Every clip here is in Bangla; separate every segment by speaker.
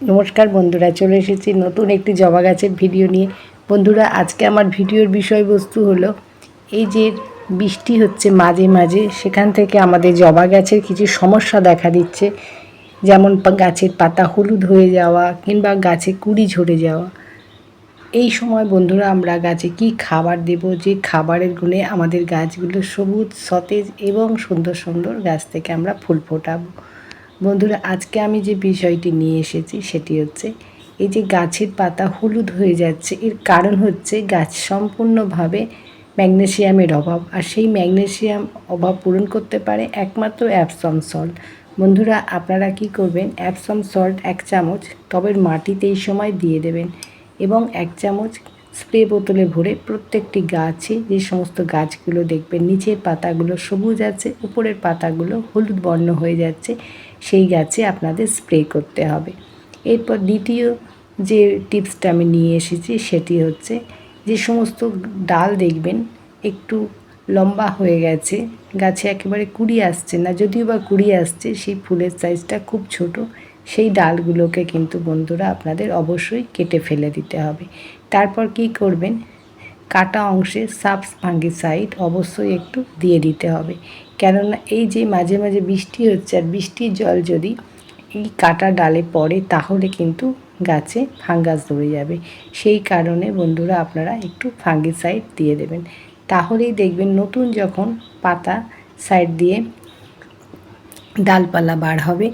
Speaker 1: নমস্কার বন্ধুরা, চলে এসেছি নতুন একটি জবা গাছের ভিডিও নিয়ে। বন্ধুরা, আজকে আমার ভিডিওর বিষয়বস্তু হলো, এই যে বৃষ্টি হচ্ছে মাঝে মাঝে, সেখান থেকে আমাদের জবা গাছের কিছু সমস্যা দেখা দিচ্ছে। যেমন গাছের পাতা হলুদ হয়ে যাওয়া কিংবা গাছে কুড়ি ঝরে যাওয়া। এই সময় বন্ধুরা, আমরা গাছে কি খাবার দেব? যে খাবারের গুণে আমাদের গাছগুলো সবুজ, সতেজ এবং সুন্দর সুন্দর গাছ থেকে আমরা ফুল ফোটাবো। বন্ধুরা, আজকে আমি যে বিষয়টি নিয়ে এসেছি সেটি হচ্ছে এই যে গাছের পাতা হলুদ হয়ে যাচ্ছে, এর কারণ হচ্ছে গাছ সম্পূর্ণভাবে ম্যাগনেসিয়ামের অভাব। আর সেই ম্যাগনেসিয়াম অভাব পূরণ করতে পারে একমাত্র অ্যাপসম সল্ট। বন্ধুরা, আপনারা কি করবেন? অ্যাপসম সল্ট এক চামচ টবের মাটিতে এই সময় দিয়ে দেবেন এবং এক চামচ স্প্রে বোতলে ভরে প্রত্যেকটি গাছে যে সমস্ত গাছগুলো দেখবেন, নিচের পাতাগুলো সবুজ আছে, উপরের পাতাগুলো হলুদ বর্ণ হয়ে যাচ্ছে। সেই গাছে আপনাদের স্প্রে করতে হবে। এরপর দ্বিতীয় যে টিপসটা আমি নিয়ে এসেছি সেটি হচ্ছে যে সমস্ত ডাল দেখবেন একটু লম্বা হয়ে গেছে, গাছে একেবারে কুড়ি আসছে না, যদিও বা কুড়ি আসছে, সেই ফুলের সাইজটা খুব ছোট, সেই ডালগুলোকে কিন্তু বন্ধুরা আপনাদের অবশ্যই কেটে ফেলে দিতে হবে। তারপর কি করবেন? কাটা অংশে সাবস ফাঙ্গিসাইড অবশ্যই একটু দিয়ে দিতে হবে। কেননা এই যে মাঝে মাঝে বৃষ্টি হচ্ছে আর বৃষ্টির জল যদি এই কাটা ডালে পড়ে তাহলে কিন্তু গাছে ফাঙ্গাস ধরে যাবে। সেই কারণে বন্ধুরা আপনারা একটু ফাঙ্গিসাইড দিয়ে দেবেন। তাহলেই দেখবেন নতুন যখন পাতা সাইড দিয়ে ডালপালা বার হবে,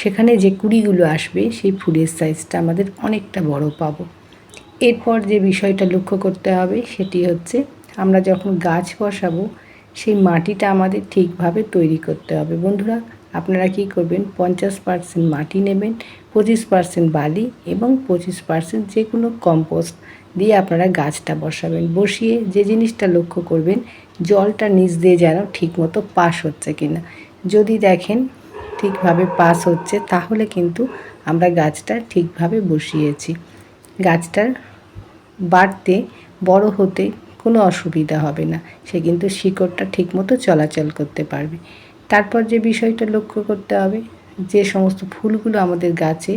Speaker 1: সেখানে যে কুড়িগুলো আসবে সেই ফুলের সাইজটা আমাদের অনেকটা বড় পাবো। এরপর যে বিষয়টা লক্ষ্য করতে হবে সেটি হচ্ছে আমরা যখন গাছ বসাবো, সেই মাটিটা আমাদের ঠিকভাবে তৈরি করতে হবে। বন্ধুরা, আপনারা কি করবেন? পঞ্চাশ পার্সেন্ট মাটি নেবেন, পঁচিশ পার্সেন্ট বালি এবং পঁচিশ পার্সেন্ট যে কোনো কম্পোস্ট দিয়ে আপনারা গাছটা বসাবেন। বসিয়ে যে জিনিসটা লক্ষ্য করবেন, জলটা নিচ দিয়ে যেন ঠিকমতো পাস হচ্ছে কিনা। যদি দেখেন ঠিকভাবে পাস হচ্ছে, তাহলে কিন্তু আমরা গাছটা ঠিকভাবে বসিয়েছি। গাছটার বাড়তে বড় হতে কোনো অসুবিধা হবে না। সে কিন্তু শিকড়টা ঠিকমতো চলাচল করতে পারবে। তারপর যে বিষয়টা লক্ষ্য করতে হবে, যে সমস্ত ফুলগুলো আমাদের গাছে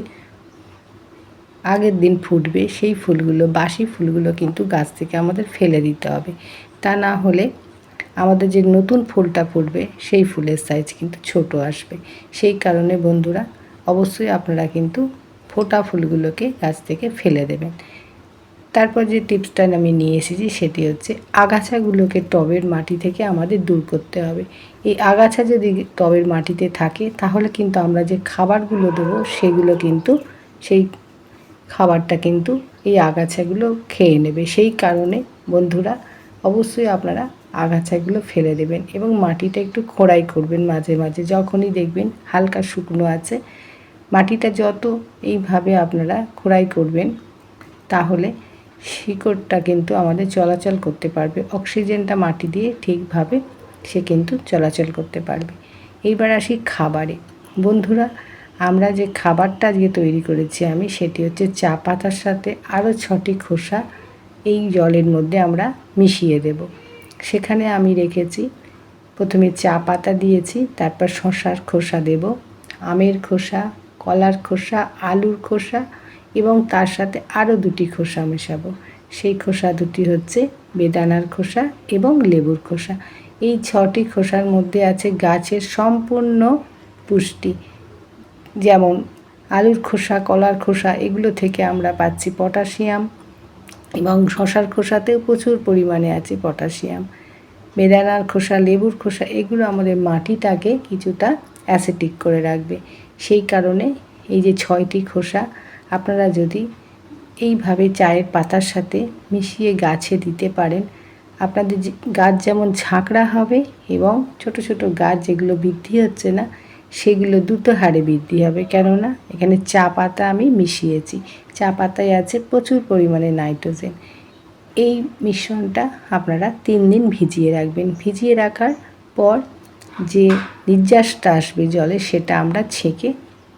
Speaker 1: আগের দিন ফুটবে, সেই ফুলগুলো, বাসি ফুলগুলো কিন্তু গাছ থেকে আমাদের ফেলে দিতে হবে। তা না হলে আমাদের যে নতুন ফুলটা ফুটবে, সেই ফুলের সাইজ কিন্তু ছোট আসবে। সেই কারণে বন্ধুরা, অবশ্যই আপনারা কিন্তু ফোটা ফুলগুলোকে গাছ থেকে ফেলে দেবেন। তারপর যে টিপসটা আমি নিয়ে এসেছি সেটি হচ্ছে আগাছাগুলোকে টবের মাটি থেকে আমাদের দূর করতে হবে। এই আগাছা যদি টবের মাটিতে থাকে, তাহলে কিন্তু আমরা যে খাবারগুলো দেবো, সেগুলো কিন্তু সেই খাবারটা কিন্তু এই আগাছাগুলো খেয়ে নেবে। সেই কারণে বন্ধুরা, অবশ্যই আপনারা আগাছাগুলো ফেলে দেবেন এবং মাটিটা একটু খোঁড়াই করবেন মাঝে মাঝে। যখনই দেখবেন হালকা শুকনো আছে মাটিটা যত এইভাবে আপনারা খোড়াই করবেন, তাহলে শিকড়টা কিন্তু আমাদের চলাচল করতে পারবে। অক্সিজেনটা মাটি দিয়ে ঠিকভাবে সে কিন্তু চলাচল করতে পারবে। এইবার আসি খাবারে। বন্ধুরা, আমরা যে খাবারটা আজকে তৈরি করেছি আমি, সেটি হচ্ছে চা পাতার সাথে আরও ছটি খোসা এই জলের মধ্যে আমরা মিশিয়ে দেব। সেখানে আমি রেখেছি, প্রথমে চা পাতা দিয়েছি, তারপর শশার খোসা দেব, আমের খোসা কলার খোসা, আলুর খোসা এবং তার সাথে আরও দুটি খোসা মেশাবো। সেই খোসা দুটি হচ্ছে বেদানার খোসা এবং লেবুর খোসা। এই ছটি খোসার মধ্যে আছে গাছের সম্পূর্ণ পুষ্টি। যেমন আলুর খোসা, কলার খোসা, এগুলো থেকে আমরা পাচ্ছি পটাশিয়াম এবং শশার খোসাতেও প্রচুর পরিমাণে আছে পটাশিয়াম। বেদানার খোসা, লেবুর খোসা, এগুলো আমাদের মাটিটাকে কিছুটা অ্যাসিটিক করে রাখবে। সেই কারণে এই যে ছয়টি খোসা, আপনারা যদি এইভাবে চায়ের পাতার সাথে মিশিয়ে গাছে দিতে পারেন, আপনাদের গাছ যেমন ঝাঁকড়া হবে এবং ছোট ছোট গাছ যেগুলো বৃদ্ধি হচ্ছে না, সেগুলো দ্রুত হারে বৃদ্ধি হবে। কেননা এখানে চা পাতা আমি মিশিয়েছি। চা পাতায় আছে প্রচুর পরিমাণে নাইট্রোজেন। এই মিশ্রণটা আপনারা তিন দিন ভিজিয়ে রাখবেন। ভিজিয়ে রাখার পর যে নির্যাসটা আসবে জলে, সেটা আমরা ছেঁকে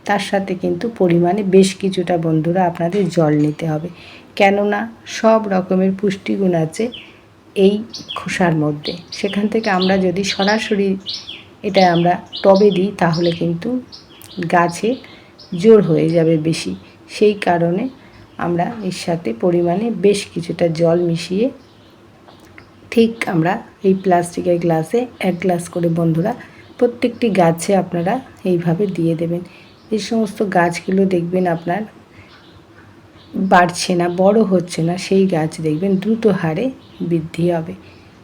Speaker 1: তার সাথে কিন্তু পরিমাণে বেশ কিছুটা বন্ধুরা আপনাদের জল নিতে হবে। কেননা সব রকমের পুষ্টিগুণ আছে এই খোসার মধ্যে। সেখান থেকে আমরা যদি সরাসরি এটা আমরা টবে দিই, তাহলে কিন্তু গাছে জোর হয়ে যাবে বেশি। সেই কারণে আমরা এর সাথে পরিমাণে বেশ কিছুটা জল মিশিয়ে ঠিক আমরা এই প্লাস্টিকের গ্লাসে এক গ্লাস করে বন্ধুরা প্রত্যেকটি গাছে আপনারা এইভাবে দিয়ে দেবেন। এই সমস্ত গাছগুলো দেখবেন আপনার বাড়ছে না, বড় হচ্ছে না, সেই গাছ দেখবেন দ্রুত হারে বৃদ্ধি হবে।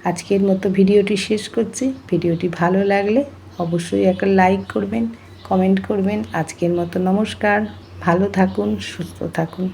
Speaker 1: আজকের মতো ভিডিওটি শেষ করছি। ভিডিওটি ভালো লাগলে অবশ্যই একটা লাইক করবেন, কমেন্ট করবেন। আজকের মতো নমস্কার। ভালো থাকুন, সুস্থ থাকুন।